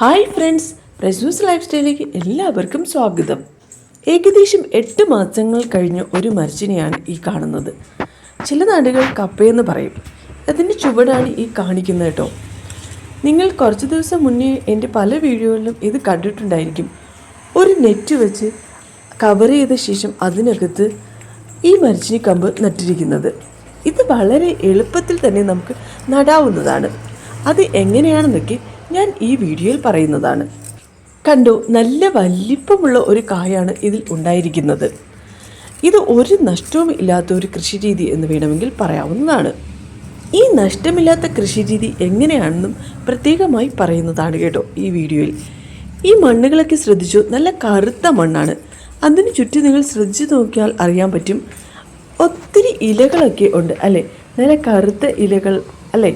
Hi friends പ്രസൂസ് life സ്റ്റൈലിലേക്ക് എല്ലാവർക്കും സ്വാഗതം. ഏകദേശം എട്ട് മാസങ്ങൾ കഴിഞ്ഞ ഒരു മരച്ചിനെയാണ് ഈ കാണുന്നത്. ചില നാടുകൾ കപ്പയെന്ന് പറയും. അതിന്റെ ചുവടാണ് ഈ കാണിക്കുന്നത് കേട്ടോ. നിങ്ങൾ കുറച്ച് ദിവസം മുന്നേ എന്റെ പല വീഡിയോകളിലും ഇത് കണ്ടിട്ടുണ്ടായിരിക്കും. ഒരു നെറ്റ് വെച്ച് കവർ ചെയ്ത ശേഷം അതിനകത്ത് ഈ മരച്ചിനി കമ്പ് നട്ടിരിക്കുന്നത്. ഇത് വളരെ എളുപ്പത്തിൽ തന്നെ നമുക്ക് നടാവുന്നതാണ്. അത് എങ്ങനെയാണെന്നൊക്കെ ഞാൻ ഈ വീഡിയോയിൽ പറയുന്നതാണ്. കണ്ടു നല്ല വലിപ്പമുള്ള ഒരു കായാണ് ഇതിൽ ഉണ്ടായിരിക്കുന്നത്. ഇത് ഒരു നഷ്ടവും ഇല്ലാത്ത ഒരു കൃഷിരീതി എന്ന് വേണമെങ്കിൽ പറയാവുന്നതാണ്. ഈ നഷ്ടമില്ലാത്ത കൃഷി രീതി എങ്ങനെയാണെന്നും പ്രത്യേകമായി പറയുന്നതാണ് കേട്ടോ ഈ വീഡിയോയിൽ. ഈ മണ്ണുകളൊക്കെ ശ്രദ്ധിച്ചു. നല്ല കറുത്ത മണ്ണാണ്. അതിന് ചുറ്റും നിങ്ങൾ ശ്രദ്ധിച്ചു നോക്കിയാൽ അറിയാൻ പറ്റും. ഒത്തിരി ഇലകളൊക്കെ ഉണ്ട് അല്ലേ? നല്ല കറുത്ത ഇലകൾ അല്ലേ?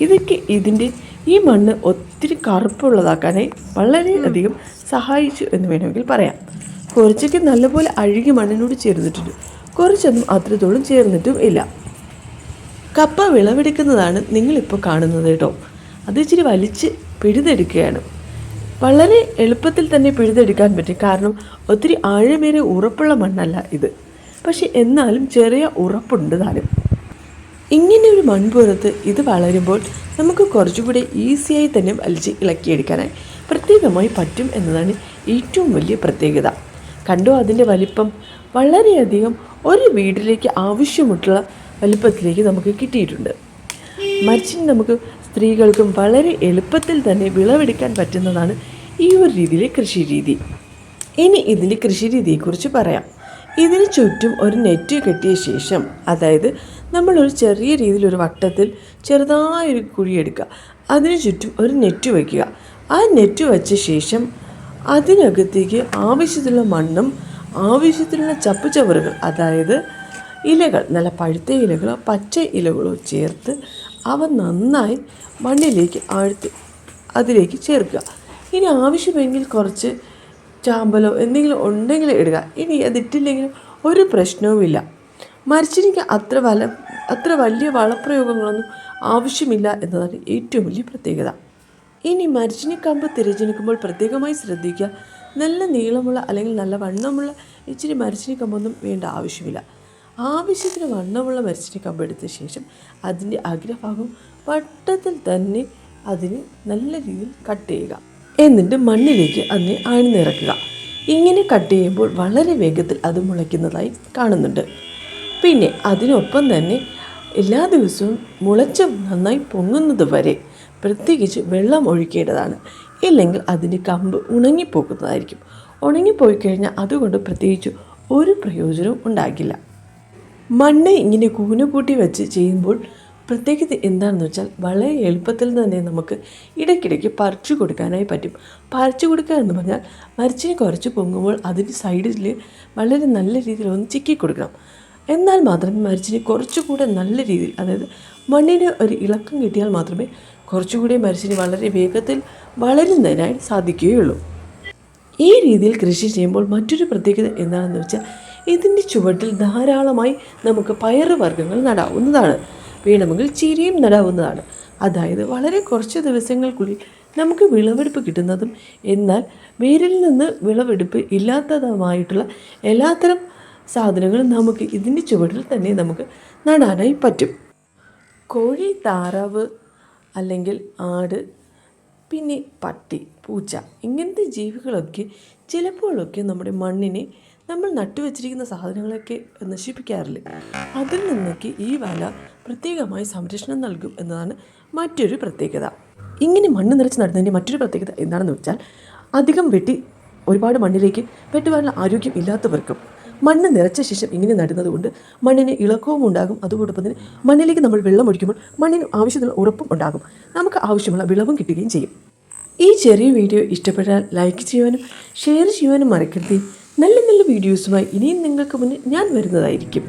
ഇതൊക്കെ ഇതിന്റെ ഈ മണ്ണ് ഒത്തിരി കറുപ്പുള്ളതാക്കാനായി വളരെയധികം സഹായിച്ചു എന്ന് വേണമെങ്കിൽ പറയാം. കുറച്ചൊക്കെ നല്ലപോലെ അഴുകി മണ്ണിനോട് ചേർന്നിട്ടുണ്ട്. കുറച്ചൊന്നും അത്രത്തോളം ചേർന്നിട്ടും ഇല്ല. കപ്പ വിളവെടുക്കുന്നതാണ് നിങ്ങളിപ്പോൾ കാണുന്നത് കേട്ടോ. അത് ഇച്ചിരി വലിച്ച് പിഴുതെടുക്കുകയാണ്. വളരെ എളുപ്പത്തിൽ തന്നെ പിഴുതെടുക്കാൻ പറ്റും. കാരണം ഒത്തിരി ആഴമേറെ ഉറപ്പുള്ള മണ്ണല്ല ഇത്. പക്ഷെ എന്നാലും ചെറിയ ഉറപ്പുണ്ട് താനും. ഇങ്ങനെ ഒരു മൺപുറത്ത് ഇത് വളരുമ്പോൾ നമുക്ക് കുറച്ചുകൂടി ഈസിയായി തന്നെ വലിച്ച് ഇളക്കിയെടുക്കാനായി പ്രത്യേകമായി പറ്റും എന്നതാണ് ഏറ്റവും വലിയ പ്രത്യേകത. കണ്ടോ അതിന്റെ വലിപ്പം? വളരെയധികം ഒരു വീട്ടിലേക്ക് ആവശ്യമുള്ള വലിപ്പത്തിലേക്ക് നമുക്ക് കിട്ടിയിട്ടുണ്ട്. മരിച്ചിന് നമുക്ക് സ്ത്രീകൾക്കും വളരെ എളുപ്പത്തിൽ തന്നെ വിളവെടുക്കാൻ പറ്റുന്നതാണ് ഈ ഒരു രീതിയിലെ കൃഷി രീതി ഇനി ഇതിന്റെ കൃഷി രീതിയെക്കുറിച്ച് പറയാം. ഇതിന് ചുറ്റും ഒരു നെറ്റ് കെട്ടിയ ശേഷം അതായത് നമ്മൾ ഒരു ചെറിയ രീതിയിൽ ഒരു വട്ടത്തിൽ ചെറുതായൊരു കുഴിയെടുക്കുക അതിന് ചുറ്റും ഒരു നെറ്റ് വയ്ക്കുക ആ നെറ്റ് വെച്ച ശേഷം അതിനകത്തേക്ക് ആവശ്യത്തിലുള്ള മണ്ണും ആവശ്യത്തിലുള്ള ചപ്പുചവറുകൾ അതായത് ഇലകൾ നല്ല പഴുത്ത ഇലകളോ പച്ച ഇലകളോ ചേർത്ത് അവ നന്നായി മണ്ണിലേക്ക് ആഴ്ത്തി അതിലേക്ക് ചേർക്കുക. ഇനി ആവശ്യമെങ്കിൽ കുറച്ച് ചാമ്പലോ എന്തെങ്കിലും ഉണ്ടെങ്കിൽ ഇടുക. ഇനി അതിട്ടില്ലെങ്കിലും ഒരു പ്രശ്നവുമില്ല. മരിച്ചിനിക്ക് അത്ര വല അത്ര വലിയ വളപ്രയോഗങ്ങളൊന്നും ആവശ്യമില്ല എന്നതാണ് ഏറ്റവും വലിയ പ്രത്യേകത. ഇനി മരിച്ചിനി കമ്പ് തിരഞ്ഞെടുക്കുമ്പോൾ പ്രത്യേകമായി ശ്രദ്ധിക്കുക. നല്ല നീളമുള്ള അല്ലെങ്കിൽ നല്ല വണ്ണമുള്ള ഇച്ചിരി മരിച്ചിനി കമ്പൊന്നും വേണ്ട ആവശ്യമില്ല. ആവശ്യത്തിന് വണ്ണമുള്ള മരിച്ചിനി കമ്പ് എടുത്ത ശേഷം അതിന്റെ അഗ്രഭാഗം വട്ടത്തിൽ തന്നെ അതിന് നല്ല രീതിയിൽ കട്ട് ചെയ്യുക. എന്നിട്ട് മണ്ണിലേക്ക് അതിനെ ആഴ്ന്നിറക്കുക. ഇങ്ങനെ കട്ട് ചെയ്യുമ്പോൾ വളരെ വേഗത്തിൽ അത് മുളയ്ക്കുന്നതായി കാണുന്നുണ്ട്. പിന്നെ അതിനൊപ്പം തന്നെ എല്ലാ ദിവസവും മുളച്ച് നന്നായി പൊങ്ങുന്നത് വരെ പ്രത്യേകിച്ച് വെള്ളം ഒഴിക്കേണ്ടതാണ്. ഇല്ലെങ്കിൽ അതിന്റെ കമ്പ് ഉണങ്ങിപ്പോകുന്നതായിരിക്കും. ഉണങ്ങിപ്പോയി കഴിഞ്ഞാൽ അതുകൊണ്ട് പ്രത്യേകിച്ച് ഒരു പ്രയോജനവും ഉണ്ടാകില്ല. മണ്ണ് ഇങ്ങനെ കൂന കൂട്ടി വെച്ച് ചെയ്യുമ്പോൾ പ്രത്യേകത എന്താണെന്ന് വെച്ചാൽ വളരെ എളുപ്പത്തിൽ തന്നെ നമുക്ക് ഇടയ്ക്കിടയ്ക്ക് പറിച്ചു കൊടുക്കാനായി പറ്റും. പറിച്ചു കൊടുക്കുക എന്ന് പറഞ്ഞാൽ മരിച്ചിന് കുറച്ച് പൊങ്ങുമ്പോൾ അതിന്റെ സൈഡിൽ വളരെ നല്ല രീതിയിൽ ഒന്ന് ചിക്കി കൊടുക്കണം. എന്നാൽ മാത്രമേ മരിച്ചിന് കുറച്ചുകൂടെ നല്ല രീതിയിൽ അതായത് മണ്ണിന് ഒരു ഇളക്കം കിട്ടിയാൽ മാത്രമേ കുറച്ചുകൂടി മരിച്ചിന് വളരെ വേഗത്തിൽ വളരുന്നതിനായി സാധിക്കുകയുള്ളൂ. ഈ രീതിയിൽ കൃഷി ചെയ്യുമ്പോൾ മറ്റൊരു പ്രത്യേകത എന്താണെന്ന് വെച്ചാൽ ഇതിന്റെ ചുവട്ടിൽ ധാരാളമായി നമുക്ക് പയറ് വർഗങ്ങൾ നടാവുന്നതാണ്. വേണമെങ്കിൽ ചീരയും നടാവുന്നതാണ്. അതായത് വളരെ കുറച്ച് ദിവസങ്ങൾക്കുള്ളിൽ നമുക്ക് വിളവെടുപ്പ് കിട്ടുന്നതും എന്നാൽ വേരിൽ നിന്ന് വിളവെടുപ്പ് ഇല്ലാത്തതുമായിട്ടുള്ള എല്ലാത്തരം സാധനങ്ങളും നമുക്ക് ഇതിന്റെ ചുവട്ടിൽ തന്നെ നമുക്ക് നടാനായി പറ്റും. കോഴി താറാവ് അല്ലെങ്കിൽ ആട് പിന്നെ പട്ടി പൂച്ച ഇങ്ങനത്തെ ജീവികളൊക്കെ ചിലപ്പോഴൊക്കെ നമ്മുടെ മണ്ണിനെ നമ്മൾ നട്ടുവെച്ചിരിക്കുന്ന സാധനങ്ങളൊക്കെ നശിപ്പിക്കാറില്ല? അതിൽ നിന്നൊക്കെ ഈ വല പ്രത്യേകമായി സംരക്ഷണം നൽകും എന്നതാണ് മറ്റൊരു പ്രത്യേകത. ഇങ്ങനെ മണ്ണ് നിറച്ച് നടുന്നതിന്റെ മറ്റൊരു പ്രത്യേകത എന്താണെന്ന് വെച്ചാൽ അധികം വെട്ടി ഒരുപാട് മണ്ണിലേക്ക് വെട്ടുവാനുള്ള ആരോഗ്യം ഇല്ലാത്തവർക്കും മണ്ണ് നിറച്ച ശേഷം ഇങ്ങനെ നടുന്നത് കൊണ്ട് മണ്ണിന് ഇളക്കവും ഉണ്ടാകും. അതുകൊണ്ടൊപ്പം തന്നെ മണ്ണിലേക്ക് നമ്മൾ വെള്ളം ഒഴിക്കുമ്പോൾ മണ്ണിന് ആവശ്യത്തിനുള്ള ഉറപ്പും ഉണ്ടാകും. നമുക്ക് ആവശ്യമുള്ള വിളവും കിട്ടുകയും ചെയ്യും. ഈ ചെറിയ വീഡിയോ ഇഷ്ടപ്പെട്ടാൽ ലൈക്ക് ചെയ്യുവാനും ഷെയർ ചെയ്യുവാനും മറക്കരുത്. നല്ല നല്ല വീഡിയോസുമായി ഇനിയും നിങ്ങൾക്ക് മുന്നിൽ ഞാൻ വരുന്നതായിരിക്കും.